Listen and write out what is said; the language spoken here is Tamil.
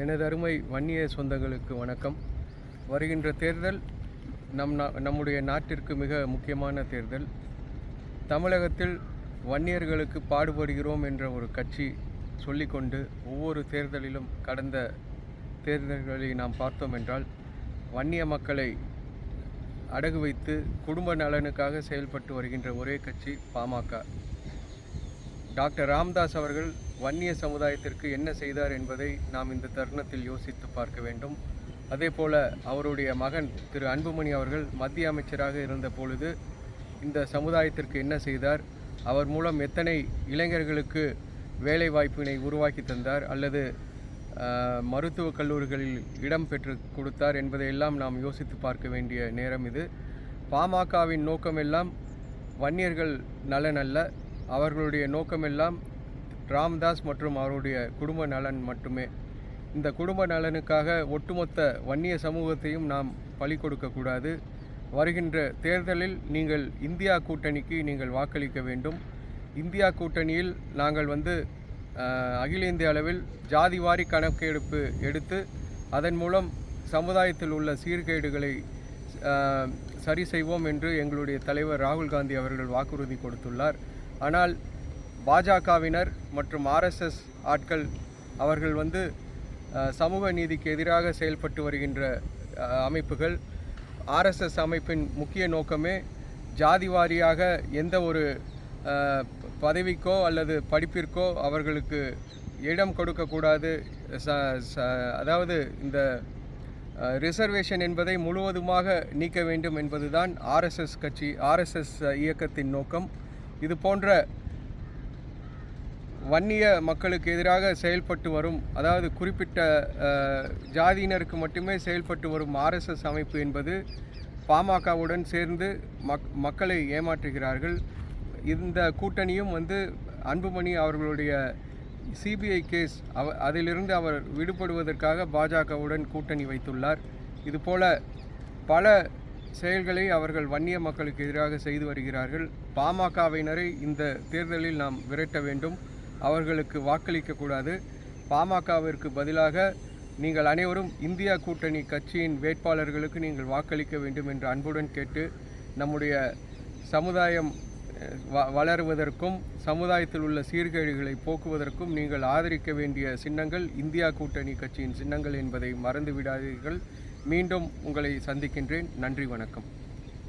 எனது அருமை வன்னிய சொந்தங்களுக்கு வணக்கம். வருகின்ற தேர்தல் நம் நா- நம்முடைய நாட்டிற்கு மிக முக்கியமான தேர்தல். தமிழகத்தில் வன்னியர்களுக்கு பாடுபடுகிறோம் என்ற ஒரு கட்சி சொல்லிக்கொண்டு ஒவ்வொரு தேர்தலிலும் கடந்த தேர்தல்களை நாம் பார்த்தோம் என்றால் வன்னிய மக்களை அடகு வைத்து குடும்ப நலனுக்காக செயல்பட்டு வருகின்ற ஒரே கட்சி பாமக டாக்டர் ராம்தாஸ் அவர்கள் வன்னிய சமுதாயத்திற்கு என்ன செய்தார் என்பதை நாம் இந்த தருணத்தில் யோசித்து பார்க்க வேண்டும். அதே போல அவருடைய மகன் திரு அன்புமணி அவர்கள் மத்திய அமைச்சராக இருந்த பொழுது இந்த சமுதாயத்திற்கு என்ன செய்தார்? அவர் மூலம் எத்தனை இளைஞர்களுக்கு வேலை வாய்ப்பினை உருவாக்கி தந்தார்? அல்லது மருத்துவக் கல்லூரிகளில் இடம் பெற்று கொடுத்தார் என்பதையெல்லாம் நாம் யோசித்து பார்க்க வேண்டிய நேரம் இது. பாமகவின் நோக்கமெல்லாம் வன்னியர்கள் நலன் அல்ல அவர்களுடைய நோக்கமெல்லாம் ராம்தாஸ் மற்றும் அவருடைய குடும்ப நலன் மட்டுமே. இந்த குடும்ப நலனுக்காக ஒட்டுமொத்த வன்னிய சமூகத்தையும் நாம் பலி கொடுக்கக்கூடாது வருகின்ற தேர்தலில் நீங்கள் இந்தியா கூட்டணிக்கு நீங்கள் வாக்களிக்க வேண்டும். இந்தியா கூட்டணியில் நாங்கள் வந்து அகில இந்திய அளவில் ஜாதிவாரி கணக்கெடுப்பு எடுத்து அதன் மூலம் சமுதாயத்தில் உள்ள சீர்கேடுகளை சரி செய்வோம் என்று எங்களுடைய தலைவர் ராகுல் காந்தி அவர்கள் வாக்குறுதி கொடுத்துள்ளார். ஆனால் பாஜகவினர் மற்றும் ஆர்எஸ்எஸ் ஆட்கள் அவர்கள் வந்து சமூக நீதிக்கு எதிராக செயல்பட்டு வருகின்ற அமைப்புகள். ஆர்எஸ்எஸ் அமைப்பின் முக்கிய நோக்கமே ஜாதி வாரியாக எந்த ஒரு பதவிக்கோ அல்லது படிப்பிற்கோ அவர்களுக்கு இடம் கொடுக்கக்கூடாது ச ச அதாவது இந்த ரிசர்வேஷன் என்பதை முழுவதுமாக நீக்க வேண்டும் என்பதுதான் ஆர்எஸ்எஸ் கட்சி ஆர்எஸ்எஸ் இயக்கத்தின் நோக்கம். இது போன்ற வன்னிய மக்களுக்கு எதிராக செயல்பட்டு வரும் அதாவது குறிப்பிட்ட ஜாதியினருக்கு மட்டுமே செயல்பட்டு வரும் ஆர்எஸ்எஸ் அமைப்பு என்பது பாமகவுடன் சேர்ந்து மக் மக்களை ஏமாற்றுகிறார்கள். இந்த கூட்டணியும் வந்து அன்புமணி அவர்களுடைய சிபிஐ கேஸ் அவ அதிலிருந்து அவர் விடுபடுவதற்காக பாஜகவுடன் கூட்டணி வைத்துள்ளார். இதுபோல பல செயல்களை அவர்கள் வன்னிய மக்களுக்கு எதிராக செய்து வருகிறார்கள். பாமகவினரை இந்த தேர்தலில் நாம் விரட்ட வேண்டும். அவர்களுக்கு வாக்களிக்கக்கூடாது பாமகவிற்கு பதிலாக நீங்கள் அனைவரும் இந்தியா கூட்டணி கட்சியின் வேட்பாளர்களுக்கு நீங்கள் வாக்களிக்க வேண்டும் என்று அன்புடன் கேட்டு நம்முடைய சமுதாயம் வ வளருவதற்கும் சமுதாயத்தில் உள்ள சீர்கேடுகளை போக்குவதற்கும் நீங்கள் ஆதரிக்க வேண்டிய சின்னங்கள் இந்தியா கூட்டணி கட்சியின் சின்னங்கள் என்பதை மறந்து விடாதீர்கள். மீண்டும் உங்களை சந்திக்கின்றேன். நன்றி வணக்கம்.